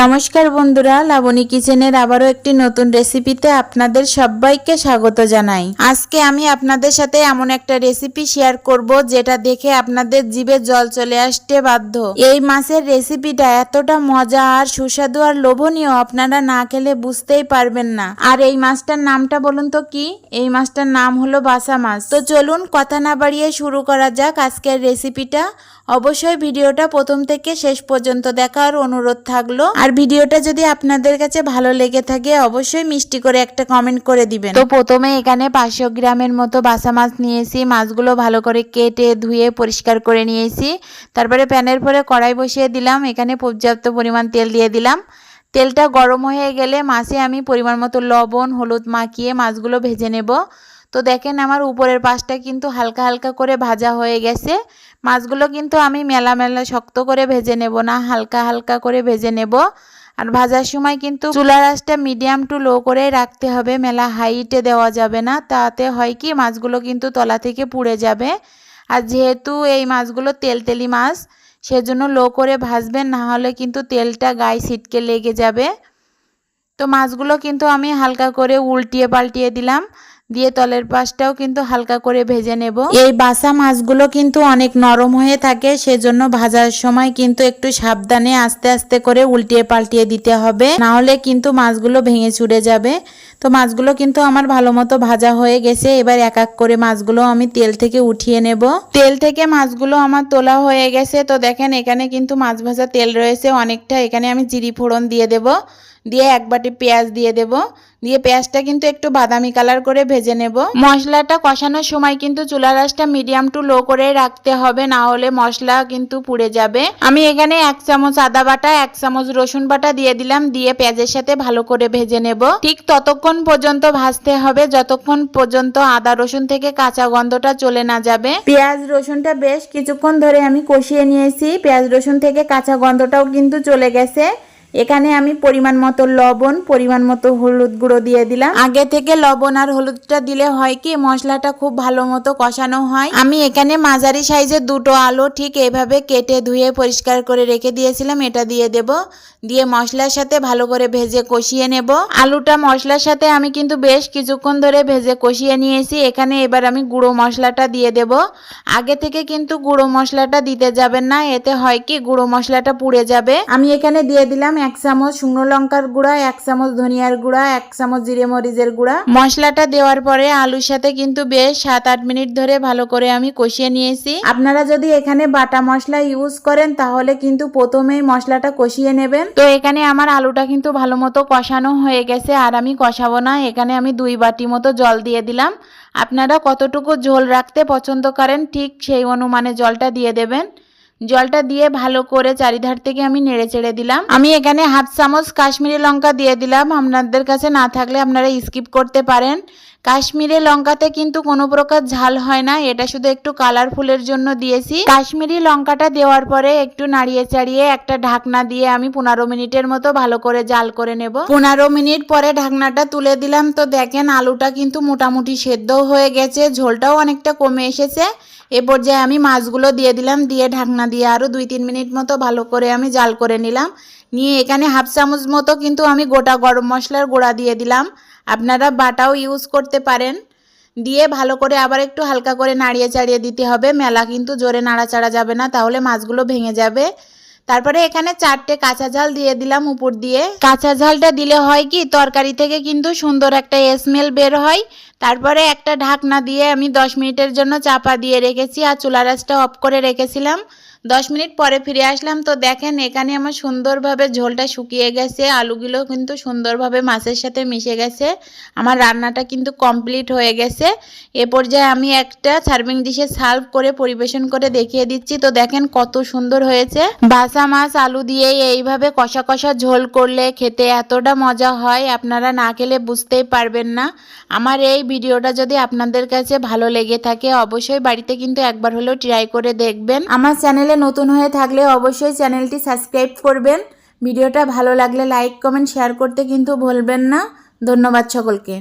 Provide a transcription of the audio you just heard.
নমস্কার বন্ধুরা, লাবণী কিচেনের আবারও একটি নতুন রেসিপিতে আপনাদের সবাইকে স্বাগত জানাই। আজকে আমি আপনাদের সাথে এমন একটা রেসিপি শেয়ার করব যেটা দেখে আপনাদের জিভে জল চলে আসতে বাধ্য। এই মাছের রেসিপিটা এতটা মজা আর সুস্বাদু আর লোভনীয় আপনারা না খেলে বুঝতেই পারবেন না। আর এই মাছটার নামটা বলুন তো কি? এই মাছটার নাম হলো বাসা মাছ। তো চলুন কথা না বাড়িয়ে শুরু করা যাক আজকের রেসিপিটা। অবশ্যই ভিডিওটা প্রথম থেকে শেষ পর্যন্ত দেখার অনুরোধ থাকল। আর ভিডিওটা যদি আপনাদের কাছে ভালো লেগে থাকে, অবশ্যই মিষ্টি করে একটা কমেন্ট করে দিবেন। তো প্রথমে এখানে পাঁচশো গ্রামের মতো বাসা মাছ নিয়েছি। মাছগুলো ভালো করে কেটে, ধুয়ে, পরিষ্কার করে নিয়েছি। তারপরে প্যানের পরে কড়াই বসিয়ে দিলাম। এখানে পর্যাপ্ত পরিমাণ তেল দিয়ে দিলাম। তেলটা গরম হয়ে গেলে মাছে আমি পরিমাণ মতো লবণ, হলুদ মাখিয়ে মাছগুলো ভেজে নেব। তো দেখেন আমার উপরের পাশটা কিন্তু হালকা হালকা করে ভাজা হয়ে গেছে। মাছগুলো কিন্তু আমি মেলা মেলা শক্ত করে ভেজে নেব না, হালকা হালকা করে ভেজে নেব। আর ভাজার সময় কিন্তু চুলার আঁচটা মিডিয়াম টু লো করে রাখতে হবে, মেলা হাইটে দেওয়া যাবে না। তাতে হয় কি, মাছগুলো কিন্তু তলা থেকে পুড়ে যাবে। আর যেহেতু এই মাছগুলো তেলতেলি মাছ, সেজন্য লো করে ভাজবেন, না হলে কিন্তু তেলটা গায়ে ছিটকে লেগে যাবে। তো মাছগুলো কিন্তু আমি হালকা করে উল্টিয়ে পাল্টিয়ে দিলাম। দিয়ে তলের পাশটাও কিন্তু হালকা করে ভেজে নেব। এই বাসা মাছগুলো কিন্তু অনেক নরম হয়ে থাকে, সেজন্য ভাজার সময় কিন্তু একটু সাবধানে আস্তে আস্তে করে উল্টিয়ে পাল্টিয়ে দিতে হবে। না হলে কিন্তু মাছগুলো ভেঙে চুড়ে যাবে। তো মাছগুলো কিন্তু আমার ভালো মতো ভাজা হয়ে গেছে, এবার এক এক করে মাছগুলো আমি তেল থেকে উঠিয়ে নেব। তেল থেকে মাছগুলো আমার তোলা হয়ে গেছে, তো দেখেন এখানে কিন্তু মাছ ভাজা তেল রয়েছে, অনেকটা এখানে আমি জিরি ফোড়ন দিয়ে দেব। দিয়ে এক বাটি পেঁয়াজ দিয়ে দেব। দিয়ে পেঁয়াজটা কিন্তু একটু বাদামি কালার করে ভেজে নেব। মশলাটা কষানোর সময় কিন্তু চুলার আঁচটা মিডিয়াম টু লো করে রাখতে হবে, না হলে মশলা কিন্তু পুড়ে যাবে। আমি এখানে এক চামচ আদা বাটা, এক চামচ রসুন বাটা দিয়ে দিলাম, দিয়ে পেঁয়াজের সাথে ভালো করে ভেজে নেব। ঠিক ততক্ষণ পর্যন্ত ভাজতে হবে, যতক্ষণ পর্যন্ত আদা রসুন থেকে কাঁচা গন্ধটা চলে না যাবে। পেঁয়াজ রসুনটা বেশ কিছুক্ষণ ধরে আমি কষিয়ে নিয়েছি। পেঁয়াজ রসুন থেকে কাঁচা গন্ধটাও কিন্তু চলে গেছে। এখানে আমি পরিমাণ মতো লবণ, পরিমাণ মতো হলুদ গুঁড়ো দিয়ে দিলাম। আগে থেকে লবণ আর হলুদটা দিলে হয় কি, মশলাটা খুব ভালো মতো কষানো হয়। আমি এখানে মাঝারি সাইজের দুটো আলু ঠিক এইভাবে কেটে ধুয়ে পরিষ্কার করে রেখে দিয়েছিলাম, এটা দিয়ে দেব। দিয়ে মশলার সাথে ভালো করে ভেজে কষিয়ে নেব। আলুটা মশলার সাথে আমি কিন্তু বেশ কিছুক্ষণ ধরে ভেজে কষিয়ে নিয়েছি। এখানে এবার আমি গুঁড়ো মশলাটা দিয়ে দেব। আগে থেকে কিন্তু গুঁড়ো মশলাটা দিতে যাবেন না, এতে হয় কি, গুঁড়ো মশলাটা পুড়ে যাবে। আমি এখানে দিয়ে দিলাম এক চামচ শুকনো লঙ্কার গুঁড়া এক চামচ ধনিয়ার গুঁড়া এক চামচ জিরে মরিচের গুঁড়া। মশলাটা দেওয়ার পরে আলুর সাথে কিন্তু বেশ সাত আট মিনিট ধরে ভালো করে আমি কষিয়ে নিয়েছি। আপনারা যদি এখানে বাটা মশলা ইউজ করেন তাহলে কিন্তু প্রথমেই মশলাটা কষিয়ে নেবেন। তো এখানে আমার আলুটা কিন্তু ভালো মতো কষানো হয়ে গেছে আর আমি কষাবো না। এখানে আমি দুই বাটি মতো জল দিয়ে দিলাম। আপনারা কতটুকু ঝোল রাখতে পছন্দ করেন ঠিক সেই অনুমানে জলটা দিয়ে দেবেন। জলটা দিয়ে ভালো করে চারিধার থেকে আমি নেড়ে চেড়ে দিলাম। আমি এখানে হাফ চামচ কাশ্মীরি লঙ্কা দিয়ে দিলাম। আপনাদের কাছে না থাকলে আপনারা স্কিপ করতে পারেন। কাশ্মীরি লঙ্কাতে কিন্তু কোনো প্রকার ঝাল হয় না। এটা শুধু একটু কালারফুলের জন্য দিয়েছি। কাশ্মীরি লঙ্কাটা দেওয়ার পরে একটু নাড়িয়ে চাড়িয়ে একটা ঢাকনা দিয়ে আমি পনেরো মিনিটের মতো ভালো করে জাল করে নেব। পনেরো মিনিট পরে ঢাকনাটা তুলে দিলাম। তো দেখেন আলুটা কিন্তু মোটামুটি সেদ্ধ হয়ে গেছে। ঝোলটাও অনেকটা কমে এসেছে। এ পর্যায়ে আমি মাছগুলো দিয়ে দিলাম, দিয়ে ঢাকনা দিয়ে আরও দুই তিন মিনিট মতো ভালো করে আমি জাল করে নিলাম। নিয়ে এখানে হাফ চামচ মতো কিন্তু আমি গোটা গরম মশলার গুঁড়া দিয়ে দিলাম। আপনারা বাটাও ইউজ করতে পারেন। দিয়ে ভালো করে আবার একটু হালকা করে নাড়িয়ে চাড়িয়ে দিতে হবে। মেলা কিন্তু জোরে নাড়াচাড়া যাবে না, তাহলে মাছগুলো ভেঙে যাবে। তারপরে এখানে চারটে কাঁচা ঝাল দিয়ে দিলাম উপর দিয়ে। কাঁচা ঝালটা দিলে হয় কি, তরকারি থেকে কিন্তু সুন্দর একটা স্মেল বের হয়। তারপরে একটা ঢাকনা দিয়ে আমি দশ মিনিটের জন্য চাপা দিয়ে রেখেছি আর চুলা রাসটা অফ করে রেখেছিলাম। দশ মিনিট পরে ফিরে আসলাম। তো দেখেন, এখানে আমার সুন্দরভাবে ঝোলটা শুকিয়ে গেছে। আলুগুলো কিন্তু সুন্দরভাবে মাছের সাথে মিশে গেছে। আমার রান্নাটা কিন্তু কমপ্লিট হয়ে গেছে। এ পর্যায়ে আমি একটা সার্ভিং ডিশে সার্ভ করে পরিবেশন করে দেখিয়ে দিচ্ছি। তো দেখেন কত সুন্দর হয়েছে। বাসা মাছ আলু দিয়ে এইভাবে কষা কষা ঝোল করলে খেতে এতটা মজা হয়, আপনারা না খেলে বুঝতেই পারবেন না। আমার এই ভিডিওটা যদি আপনাদের কাছে ভালো লেগে থাকে, অবশ্যই বাড়িতে কিন্তু একবার হলেও ট্রাই করে দেখবেন। আমার চ্যানেলে নতুন হয়ে থাকলে অবশ্যই চ্যানেলটি সাবস্ক্রাইব করবেন। ভিডিওটা ভালো লাগলে লাইক কমেন্ট শেয়ার করতে কিন্তু ভুলবেন না। ধন্যবাদ সকলকে।